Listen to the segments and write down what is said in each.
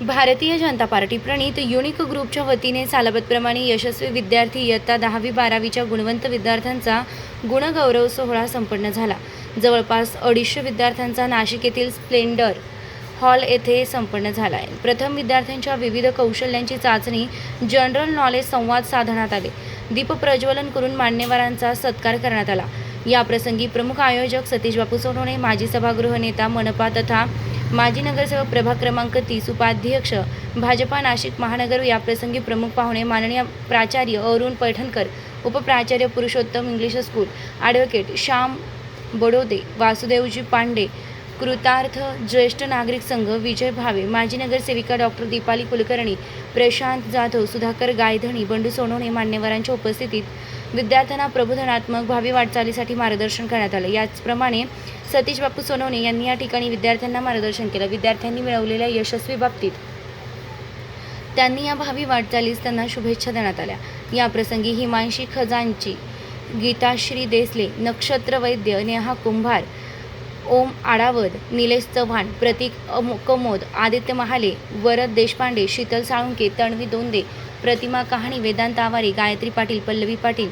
Bharatiya Janata party प्रणित unique ग्रुपच्या वतीने सालाबतप्रमाणे यशस्वी विद्यार्थी इयत्ता दहावी बारावीच्या गुणवंत विद्यार्थ्यांचा गुणगौरव सोहळा संपन्न झाला. जवळपास अडीचशे विद्यार्थ्यांचा नाशिक येथील स्प्लेंडर हॉल येथे संपन्न झाला आहे. प्रथम विद्यार्थ्यांच्या विविध कौशल्यांची चाचणी जनरल नॉलेज संवाद साधण्यात आले. दीप प्रज्वलन करून मान्यवरांचा सत्कार करण्यात आला. या प्रसंगी प्रमुख आयोजक सतीश बापू सोनवणे माजी सभागृह नेता मनपा तथा माजी नगरसेवक प्रभाग क्रमांक तीस उपाध्यक्ष भाजपा नाशिक महानगर याप्रसंगी प्रमुख पाहुणे माननीय प्राचार्य Arun Paithankar उपप्राचार्य Purushottam English school advocate Shyam Badode Vasudevji Pande कृतार्थ ज्येष्ठ नागरिक संघ विजय भावे माजी नगरसेविका डॉक्टर दीपाली कुलकर्णी प्रशांत जाधव सुधाकर गायधणी बंडू सोनवणे मान्यवरांच्या उपस्थितीत विद्यार्थ्यांना प्रबोधनात्मक भावी वाटचालीसाठी मार्गदर्शन करण्यात आलं. याचप्रमाणे सतीश बापू सोनवणे यांनी या ठिकाणी विद्यार्थ्यांना मार्गदर्शन केलं. विद्यार्थ्यांनी मिळवलेल्या यशस्वी बाबतीत त्यांनी या भावी वाटचालीस त्यांना शुभेच्छा देण्यात आल्या. याप्रसंगी हिमांशी खजांची गीताश्री देसले नक्षत्र वैद्य नेहा कुंभार ओम आडावद निलेश चव्हाण प्रतीक अमो कमोद आदित्य महाले वरद देशपांडे शीतल साळुंके तणवी दोंदे प्रतिमा कहाणी वेदांत आवारे गायत्री पाटील पल्लवी पाटील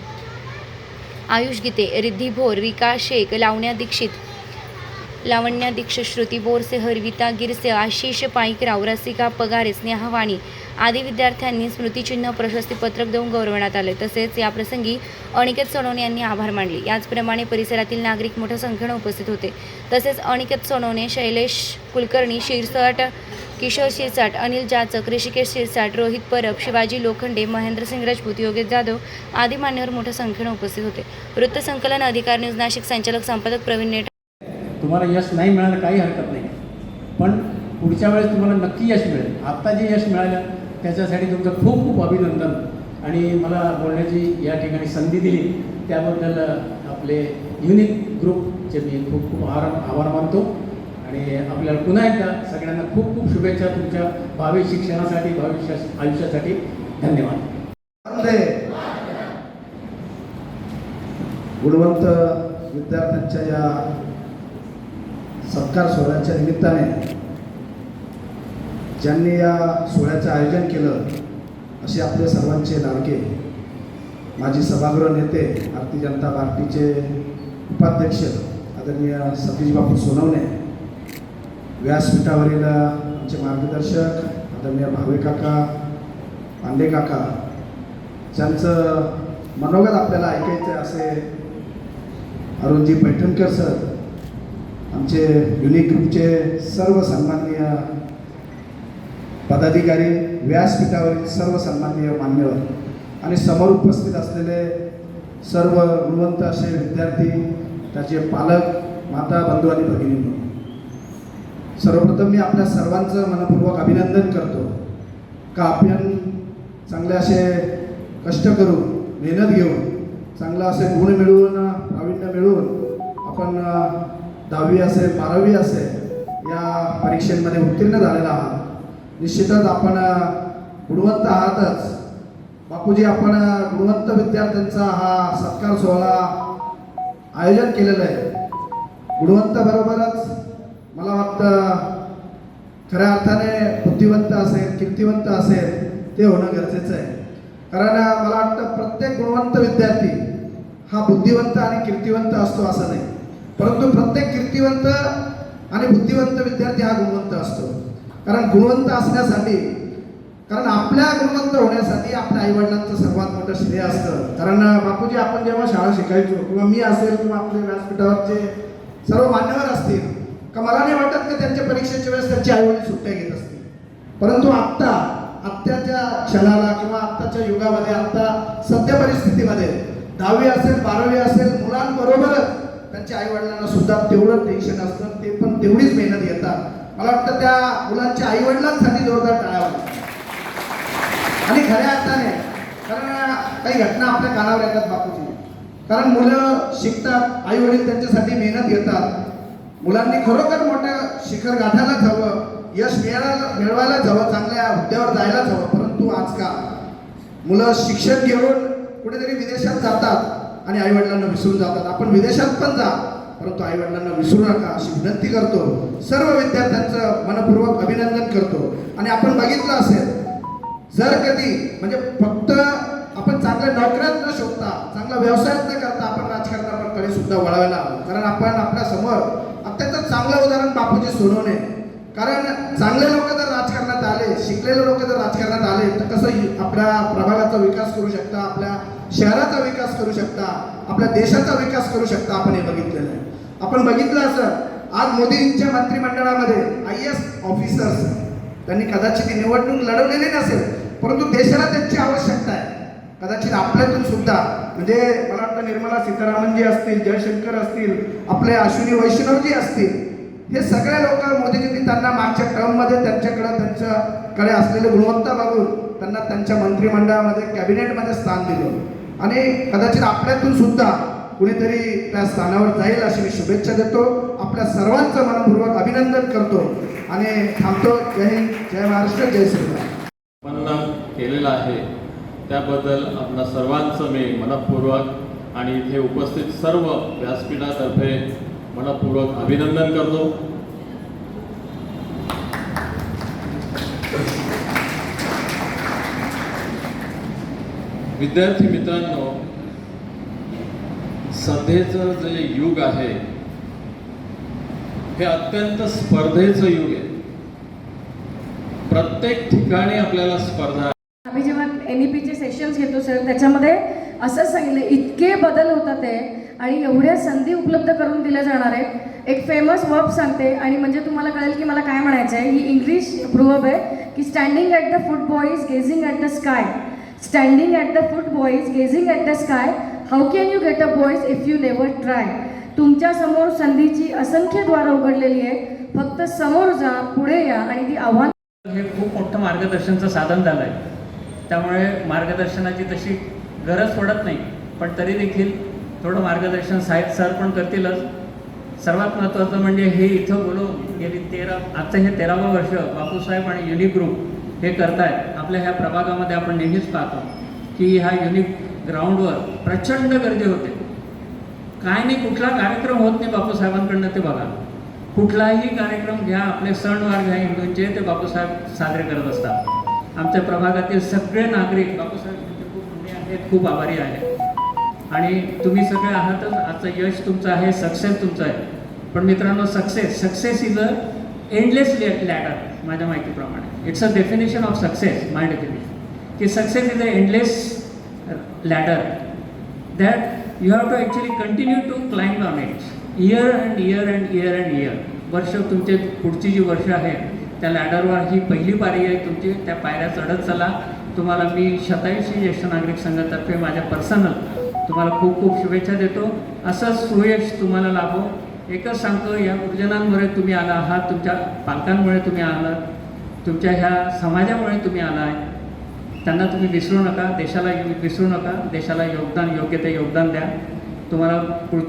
आयुष गीते रिद्धी भोर विकास शेख लावण्या दीक्षित लावण्या दीक्षित श्रुती बोरसे हरविता गिरसे आशिष पाईकराव रसिका पगारे स्नेहा वाणी आदी विद्यार्थ्यांनी स्मृतिचिन्ह प्रशस्ती पत्रक देऊन गौरवण्यात आले. तसेच या प्रसंगी अनिकेत सोनवणे यांनी आभार मानले. याचप्रमाणे परिसरातील नागरिक मोठ्या संख्येने उपस्थित होते. तसेच अनिकेत सोनवणे शैलेश कुलकर्णी शिरसाट किशोर शिरसाट अनिल जाचक ऋषिकेश शिरसाट रोहित परब शिवाजी लोखंडे महेंद्रसिंग राजपूत योगेश जाधव आदी मान्यवर मोठ्या संख्येने उपस्थित होते. वृत्तसंकलन अधिकार न्यूज नाशिक संचालक संपादक प्रवीण नेट तुम्हाला यश नाही मिळालं काही हरकत नाही. पण पुढच्या वेळेस तुम्हाला नक्की यश मिळेल. आत्ता जे यश मिळालं त्याच्यासाठी तुमचं खूप खूप अभिनंदन. आणि मला बोलण्याची या ठिकाणी संधी दिली. त्याबद्दल आपले युनिक ग्रुपचे मी खूप खूप आभार आभार मानतो. आणि आपल्याला पुन्हा एकदा सगळ्यांना खूप खूप शुभेच्छा तुमच्या भावी शिक्षणासाठी भावी आयुष्यासाठी. धन्यवाद. गुणवंत विद्यार्थ्यांच्या या सत्कार सोहळ्याच्या निमित्ताने ज्यांनी या सोहळ्याचं आयोजन केलं असे आपले सर्वांचे लाडके माजी सभागृह नेते भारतीय जनता पार्टीचे उपाध्यक्ष आदरणीय सतीश बापू सोनवणे व्यासपीठावरील आमचे मार्गदर्शक आदरणीय भावे काका पांडे काका ज्यांचं मनोगत आपल्याला ऐकायचं असे अरुणजी पैठणकर सर आमचे युनिक ग्रुपचे सर्व सन्माननीय पदाधिकारी व्यासपीठावरील सर्व सन्माननीय मान्यवर आणि समोर उपस्थित असलेले सर्व गुणवंत असे विद्यार्थी त्याचे पालक माता बंधू आणि भगिनी सर्वप्रथम मी आपल्या सर्वांचं मनपूर्वक अभिनंदन करतो. का आपण चांगले असे कष्ट करून मेहनत घेऊन चांगलं असे गुण मिळवून प्रावीण्य मिळवून आपण दहावी असेल बारावी असेल या परीक्षेमध्ये उत्तीर्ण झालेला आहात. निश्चितच आपण गुणवंत आहातच. बापूजी आपण गुणवंत विद्यार्थ्यांचा हा सत्कार सोहळा आयोजन केलेलं आहे. गुणवंत बरोबरच मला वाटतं खऱ्या अर्थाने बुद्धिवंत असेल कीर्तिवंत असेल ते होणं गरजेचं आहे. कारण मला वाटतं प्रत्येक गुणवंत विद्यार्थी हा बुद्धिवंत आणि कीर्तिवंत असतो असं नाही. परंतु प्रत्येक कीर्तिवंत आणि बुद्धिवंत विद्यार्थी हा गुणवंत असतो. कारण गुणवंत असण्यासाठी कारण आपल्या गुणवंत होण्यासाठी आपल्या आईवडिलांचं सर्वात मोठं श्रेय असतं. कारण बापूजी आपण जेव्हा शाळा शिकायचो किंवा मी असेल किंवा आपले व्यासपीठावरचे सर्व मान्यवर असतील का मला नाही वाटत की त्यांच्या परीक्षेच्या वेळेस त्यांची आईवडील सुट्ट्या घेत असतील? परंतु आत्ता आत्ताच्या क्षणाला किंवा आत्ताच्या युगामध्ये आत्ता सध्या परिस्थितीमध्ये दहावी असेल बारावी असेल मुलांबरोबरच त्यांच्या आईवडिलांना सुद्धा तेवढं टेन्शन असतं ते पण तेवढीच मेहनत घेतात. मला वाटतं त्या मुलांच्या आईवडिलांसाठी जोरदार टाळावं आणि खऱ्या अर्थाने कारण काही घटना आपल्या कानावर येतात बापूची कारण मुलं शिकतात आई वडील त्यांच्यासाठी मेहनत घेतात. मुलांनी खरोखर मोठं शिखर गाठायलाच हवं यश मिळायला मिळवायलाच हवं चांगल्या हुद्द्यावर जायलाच हवं परंतु आजकाल मुलं शिक्षण घेऊन कुठेतरी विदेशात जातात आणि आई वडिलांना विसरून जातात. आपण विदेशात पण जा परंतु आई वडिलांना विसरू नका अशी विनंती करतो. सर्व विद्यार्थ्यांचं मनपूर्वक अभिनंदन करतो. आणि आपण बघितलं असेल जर कधी म्हणजे फक्त आपण चांगल्या नोकऱ्यात न शोधता चांगला व्यवसायात न करता आपण राजकारणाकडे सुद्धा वळवायला हवं. कारण आपण आपल्यासमोर चांगलं उदाहरण बापूजी सोनवणे कारण चांगले लोक जर राजकारणात आले शिकलेले लोक जर राजकारणात आले तर कसं आपल्या प्रभागाचा विकास करू शकता आपल्या शहराचा विकास करू शकता आपल्या देशाचा विकास करू शकता आपण हे बघितलेलं आहे. आपण बघितलं असं आज मोदींच्या मंत्रिमंडळामध्ये आय एस ऑफिसर्स त्यांनी कदाचित निवडणूक लढवलेली नसेल परंतु देशाला त्यांची आवश्यकता आहे. कदाचित आपल्यातून सुद्धा म्हणजे मला वाटतं निर्मला सीतारामनजी असतील जयशंकर असतील आपले अश्विनी वैष्णवजी असतील हे सगळ्या लोक मोदीजींनी त्यांना मागच्या टर्ममध्ये त्यांच्याकडे त्यांच्याकडे असलेले गुणवत्ता बघून त्यांना त्यांच्या मंत्रिमंडळामध्ये कॅबिनेटमध्ये स्थान दिलं. आणि कदाचित आपल्यातून सुद्धा कुणीतरी त्या स्थानावर जाईल अशी मी शुभेच्छा देतो. आपल्या सर्वांचं मनपूर्वक अभिनंदन करतो आणि थांबतो. जय हिंद जय महाराष्ट्र जय श्रीराम. केलेलं आहे. त्याबद्दल आपणा सर्वांचं मी मनपूर्वक आणि इथे उपस्थित सर्व व्यासपीठातर्फे मनपूर्वक अभिनंदन करतो. विद्यार्थी मित्रांनो सध्याचं जे युग आहे हे अत्यंत स्पर्धेचं युग आहे. प्रत्येक ठिकाणी आपल्याला स्पर्धा आम्ही जेव्हा एन ई पीचे सेशन्स घेतो सर त्याच्यामध्ये असं सांगितलं इतके बदल होतात ते आणि एवढ्या संधी उपलब्ध करून दिल्या जाणार आहेत. एक फेमस वर्ब सांगते आणि म्हणजे तुम्हाला कळेल की मला काय म्हणायचं आहे ही इंग्लिश प्रूव्हब आहे की standing at the foot boys gazing at the sky standing at the foot boys gazing at the sky how can you get a boys if you never try तुमच्यासमोर संधीची असंख्य द्वारं उघडलेली आहे फक्त समोर जा पुढे या आणि ती आव्हान हे खूप मोठं मार्गदर्शनचं साधन झालं आहे त्यामुळे मार्गदर्शनाची तशी गरज पडत नाही. पण तरी देखील थोडं मार्गदर्शन साहेब सर पण करतीलच. सर्वात महत्त्वाचं म्हणजे हे इथं बोलवून गेली तेरा आजचं हे तेरावं वर्ष बापूसाहेब आणि युनिक ग्रुप हे करतायत. आपल्या ह्या प्रभागामध्ये आपण नेहमीच पाहतो की ह्या युनिक ग्राउंडवर प्रचंड गर्दी होते. काय नाही कुठला कार्यक्रम होत नाही बापूसाहेबांकडनं ते बघा. कुठलाही कार्यक्रम घ्या आपले सणवार घ्या हिंदूंचे ते बापूसाहेब साजरे करत असतात. आमच्या प्रभागातील सगळे नागरिक बापूसाहेबांचे म्हणजे खूप पुण्य आहेत खूप आभारी आहेत आणि तुम्ही सगळे आहातच आजचं यश तुमचं आहे सक्सेस तुमचं आहे. पण मित्रांनो success success is a endless ladder माझ्या माहितीप्रमाणे. It's a definition of success my definition की success is a endless ladder that you have to actually continue to climb on it year and year and year and year वर्ष तुमचे पुढची जी वर्ष आहेत त्या लॅडरवर ही पहिली पारी आहे तुमची. त्या पायऱ्या चढत चला. तुम्हाला मी शतायुषी ज्येष्ठ नागरिक संघातर्फे माझ्या पर्सनल तुम्हाला खूप खूप शुभेच्छा देतो. असंच सुयश तुम्हाला लाभो. एकच सांगतो या गुरुजनांमुळे तुम्ही आला आहात तुमच्या पालकांमुळे तुम्ही आलात तुमच्या ह्या समाजामुळे तुम्ही आला आहे. त्यांना तुम्ही विसरू नका देशाला विसरू नका देशाला योगदान योग्य ते योगदान द्या. तुम्हाला पुढच्या